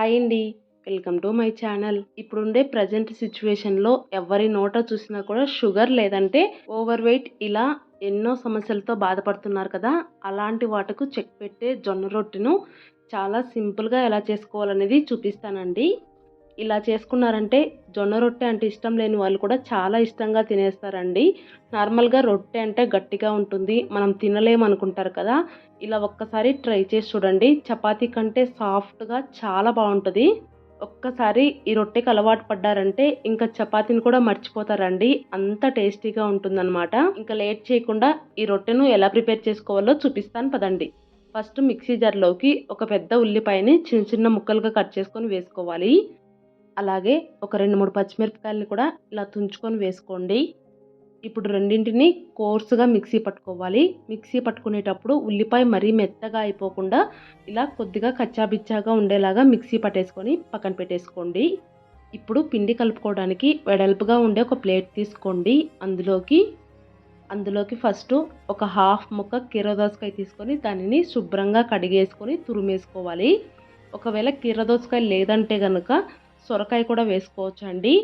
Hi అండి. Welcome to my channel. ఇప్పుడుండే present సిచ్యువేషన్లో ఎవరి నోట చూసినా కూడా షుగర్ లేదంటే ఓవర్ వెయిట్ ఇలా ఎన్నో సమస్యలతో బాధపడుతున్నారు కదా. అలాంటి వాటికు చెక్ పెట్టే జొన్న రొట్టెను చాలా సింపుల్గా ఎలా చేసుకోవాలనేది చూపిస్తానండి. ఇలా చేసుకున్నారంటే జొన్న రొట్టె అంటే ఇష్టం లేని వాళ్ళు కూడా చాలా ఇష్టంగా తినేస్తారండి. నార్మల్గా రొట్టె అంటే గట్టిగా ఉంటుంది. మనం తినలేమనుకుంటారు కదా. ఇలా ఒక్కసారి ట్రై చేసి చూడండి. చపాతీ కంటే సాఫ్ట్గా చాలా బాగుంటుంది. ఒక్కసారి ఈ రొట్టెకి అలవాటు పడ్డారంటే ఇంకా చపాతీని కూడా మర్చిపోతారండి. అంత టేస్టీగా ఉంటుందన్నమాట. ఇంకా లేట్ చేయకుండా ఈ రొట్టెను ఎలా ప్రిపేర్ చేసుకోవాలో చూపిస్తాను పదండి. ఫస్ట్ మిక్సీ జార్లోకి ఒక పెద్ద ఉల్లిపాయని చిన్న చిన్న ముక్కలుగా కట్ చేసుకొని వేసుకోవాలి. అలాగే ఒక రెండు మూడు పచ్చిమిరపకాయలని కూడా ఇలా తుంచుకొని వేసుకోండి. ఇప్పుడు రెండింటిని కోర్సుగా మిక్సీ పట్టుకోవాలి. మిక్సీ పట్టుకునేటప్పుడు ఉల్లిపాయ మరీ మెత్తగా అయిపోకుండా ఇలా కొద్దిగా కచ్చాబిచ్చాగా ఉండేలాగా మిక్సీ పట్టేసుకొని పక్కన పెట్టేసుకోండి. ఇప్పుడు పిండి కలుపుకోవడానికి వెడల్పుగా ఉండే ఒక ప్లేట్ తీసుకోండి. అందులోకి అందులోకి ఫస్ట్ ఒక హాఫ్ ముక్క కీరదోసకాయ తీసుకొని దానిని శుభ్రంగా కడిగేసుకొని తురిమేసుకోవాలి. ఒకవేళ కీరదోసకాయ లేదంటే కనుక సొరకాయ కూడా వేసుకోవచ్చు అండి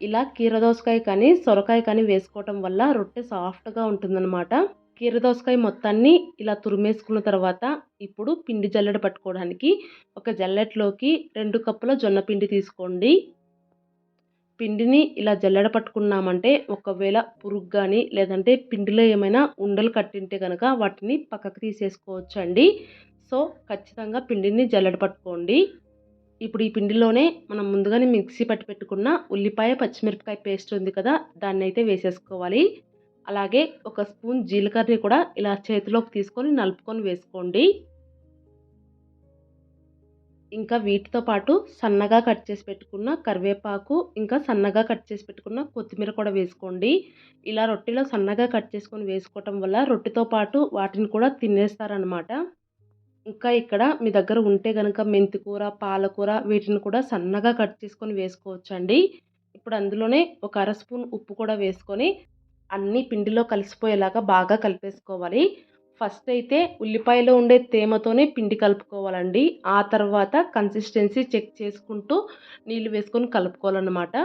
ఇలా కీరదోసకాయ కానీ సొరకాయ కానీ వేసుకోవటం వల్ల రొట్టె సాఫ్ట్గా ఉంటుందన్నమాట. కీరదోసకాయ మొత్తాన్ని ఇలా తురిమేసుకున్న తర్వాత ఇప్పుడు పిండి జల్లెడ పట్టుకోవడానికి ఒక జల్లెట్లోకి రెండు కప్పుల జొన్న పిండి తీసుకోండి. పిండిని ఇలా జల్లెడ పట్టుకున్నామంటే ఒకవేళ పురుగు కానీ లేదంటే పిండిలో ఏమైనా ఉండలు కట్టింటే కనుక వాటిని పక్కకు తీసేసుకోవచ్చు అండి సో ఖచ్చితంగా పిండిని జల్లెడ పట్టుకోండి. ఇప్పుడు ఈ పిండిలోనే మనం ముందుగానే మిక్సీ పట్టి పెట్టుకున్న ఉల్లిపాయ పచ్చిమిరపకాయ పేస్ట్ ఉంది కదా దాన్ని అయితే వేసేసుకోవాలి. అలాగే ఒక స్పూన్ జీలకర్రని కూడా ఇలా చేతిలోకి తీసుకొని నలుపుకొని వేసుకోండి. ఇంకా వీటితో పాటు సన్నగా కట్ చేసి పెట్టుకున్న కరివేపాకు ఇంకా సన్నగా కట్ చేసి పెట్టుకున్న కొత్తిమీర కూడా వేసుకోండి. ఇలా రొట్టెలో సన్నగా కట్ చేసుకొని వేసుకోవటం వల్ల రొట్టెతో పాటు వాటిని కూడా తినేస్తారనమాట ఇంకా ఇక్కడ మీ దగ్గర ఉంటే కనుక మెంతికూర పాలకూర వీటిని కూడా సన్నగా కట్ చేసుకొని వేసుకోవచ్చు అండి ఇప్పుడు అందులోనే ఒక అర స్పూన్ ఉప్పు కూడా వేసుకొని అన్నీ పిండిలో కలిసిపోయేలాగా బాగా కలిపేసుకోవాలి. ఫస్ట్ అయితే ఉల్లిపాయలో ఉండే తేమతోనే పిండి కలుపుకోవాలండి. ఆ తర్వాత కన్సిస్టెన్సీ చెక్ చేసుకుంటూ నీళ్ళు వేసుకొని కలుపుకోవాలన్నమాట.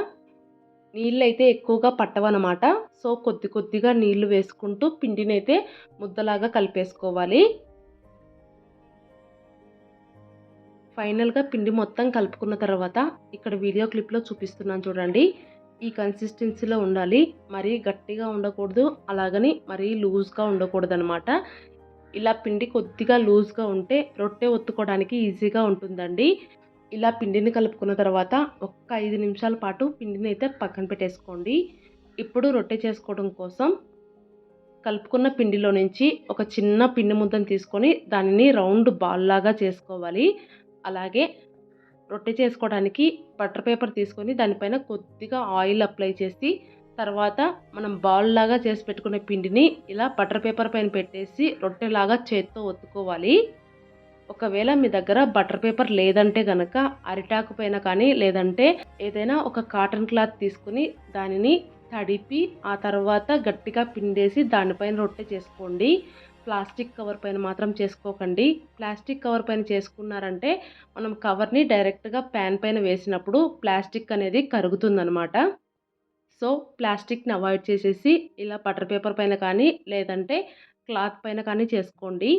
నీళ్ళు అయితే ఎక్కువగా పట్టవన్నమాట. సో కొద్ది కొద్దిగా నీళ్ళు వేసుకుంటూ పిండిని అయితే ముద్దలాగా కలిపేసుకోవాలి. ఫైనల్గా పిండి మొత్తం కలుపుకున్న తర్వాత ఇక్కడ వీడియో క్లిప్లో చూపిస్తున్నాను చూడండి. ఈ కన్సిస్టెన్సీలో ఉండాలి. మరీ గట్టిగా ఉండకూడదు. అలాగని మరీ లూజ్గా ఉండకూడదు అనమాట ఇలా పిండి కొద్దిగా లూజ్గా ఉంటే రొట్టె ఒత్తుకోవడానికి ఈజీగా ఉంటుందండి. ఇలా పిండిని కలుపుకున్న తర్వాత ఒక్క ఐదు నిమిషాల పాటు పిండిని అయితే పక్కన పెట్టేసుకోండి. ఇప్పుడు రొట్టె చేసుకోవడం కోసం కలుపుకున్న పిండిలో నుంచి ఒక చిన్న పిండి ముద్దను తీసుకొని దానిని రౌండ్ బాల్ లాగా చేసుకోవాలి. అలాగే రొట్టె చేసుకోవడానికి బటర్ పేపర్ తీసుకొని దానిపైన కొద్దిగా ఆయిల్ అప్లై చేసి తర్వాత మనం బాల్ లాగా చేసి పెట్టుకునే పిండిని ఇలా బటర్ పేపర్ పైన పెట్టేసి రొట్టెలాగా చేత్తో ఒత్తుకోవాలి. ఒకవేళ మీ దగ్గర బటర్ పేపర్ లేదంటే కనుక అరిటాకు పైన కానీ లేదంటే ఏదైనా ఒక కాటన్ క్లాత్ తీసుకుని దానిని తడిపి ఆ తర్వాత గట్టిగా పిండేసి దానిపైన రొట్టె చేసుకోండి. ప్లాస్టిక్ కవర్ పైన మాత్రం చేసుకోకండి. ప్లాస్టిక్ కవర్ పైన చేసుకున్నారంటే మనం కవర్ని డైరెక్ట్గా ప్యాన్ పైన వేసినప్పుడు ప్లాస్టిక్ అనేది కరుగుతుందనమాట సో ప్లాస్టిక్ని అవాయిడ్ చేసేసి ఇలా బటర్ పేపర్ పైన కానీ లేదంటే క్లాత్ పైన కానీ చేసుకోండి.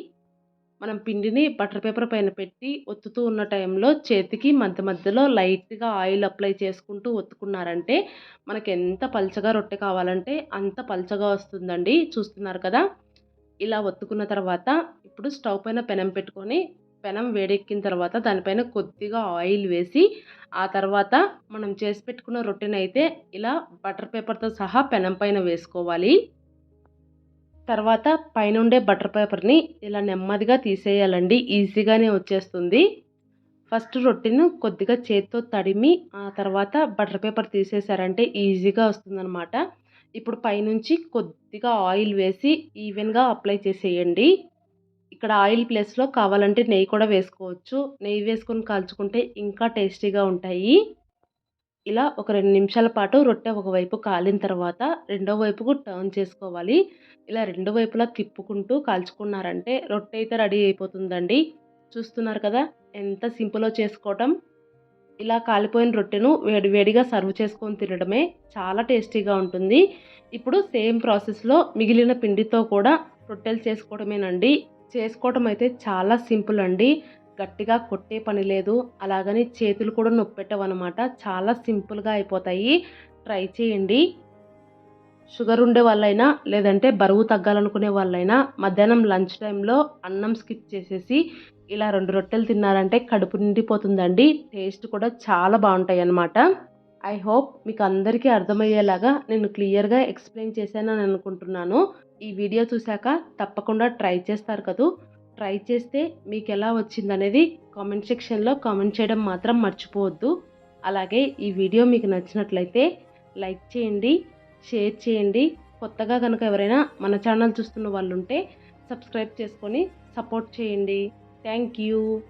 మనం పిండిని బటర్ పేపర్ పైన పెట్టి ఒత్తుతూ ఉన్న టైంలో చేతికి మధ్య మధ్యలో లైట్గా ఆయిల్ అప్లై చేసుకుంటూ ఒత్తుకున్నారంటే మనకి ఎంత పల్చగా రొట్టె కావాలంటే అంత పల్చగా వస్తుందండి. చూస్తున్నారు కదా? ఇలా ఒత్తుకున్న తర్వాత ఇప్పుడు స్టవ్ పైన పెనం పెట్టుకొని పెనం వేడెక్కిన తర్వాత దానిపైన కొద్దిగా ఆయిల్ వేసి ఆ తర్వాత మనం చేసి పెట్టుకున్న రొట్టెని అయితే ఇలా బటర్ పేపర్తో సహా పెనం పైన వేసుకోవాలి. తర్వాత పైన ఉండే బటర్ పేపర్ని ఇలా నెమ్మదిగా తీసేయాలండి. ఈజీగానే వచ్చేస్తుంది. ఫస్ట్ రొట్టెను కొద్దిగా చేత్తో తడిమి ఆ తర్వాత బటర్ పేపర్ తీసేసారంటే ఈజీగా వస్తుందన్నమాట. ఇప్పుడు పైనుంచి కొద్దిగా ఆయిల్ వేసి ఈవెన్గా అప్లై చేసేయండి. ఇక్కడ ఆయిల్ ప్లేస్లో కావాలంటే నెయ్యి కూడా వేసుకోవచ్చు. నెయ్యి వేసుకొని కాల్చుకుంటే ఇంకా టేస్టీగా ఉంటాయి. ఇలా ఒక రెండు నిమిషాల పాటు రొట్టె ఒకవైపు కాలిన తర్వాత రెండో వైపుకు టర్న్ చేసుకోవాలి. ఇలా రెండు వైపులా తిప్పుకుంటూ కాల్చుకున్నారంటే రొట్టె అయితే రెడీ అయిపోతుందండి. చూస్తున్నారు కదా? ఎంత సింపుల్లో చేసుకోవటం. ఇలా కాలిపోయిన రొట్టెను వేడి వేడిగా సర్వ్ చేసుకొని తినడమే చాలా టేస్టీగా ఉంటుంది. ఇప్పుడు సేమ్ ప్రాసెస్లో మిగిలిన పిండితో కూడా రొట్టెలు చేసుకోవడమేనండి. చేసుకోవడం అయితే చాలా సింపుల్ అండి. గట్టిగా కొట్టే పని లేదు. అలాగని చేతులు కూడా నొప్పెట్టవన్నమాట. చాలా సింపుల్గా అయిపోతాయి. ట్రై చేయండి. షుగర్ ఉండే వాళ్ళైనా లేదంటే బరువు తగ్గాలనుకునే వాళ్ళైనా మధ్యాహ్నం లంచ్ టైంలో అన్నం స్కిప్ చేసేసి ఇలా రెండు రొట్టెలు తిన్నారంటే కడుపు నిండిపోతుందండి. టేస్ట్ కూడా చాలా బాగుంటాయి అన్నమాట ఐ హోప్ మీకు అందరికీ అర్థమయ్యేలాగా నేను క్లియర్గా ఎక్స్ప్లెయిన్ చేశానని అనుకుంటున్నాను. ఈ వీడియో చూశాక తప్పకుండా ట్రై చేస్తారు కదూ. ట్రై చేస్తే మీకు ఎలా వచ్చిందనేది కామెంట్ సెక్షన్లో కామెంట్ చేయడం మాత్రం మర్చిపోవద్దు. అలాగే ఈ వీడియో మీకు నచ్చినట్లయితే లైక్ చేయండి షేర్ చేయండి. కొత్తగా కనుక ఎవరైనా మన ఛానల్ చూస్తున్న వాళ్ళు ఉంటే సబ్స్క్రైబ్ చేసుకొని సపోర్ట్ చేయండి. Thank you.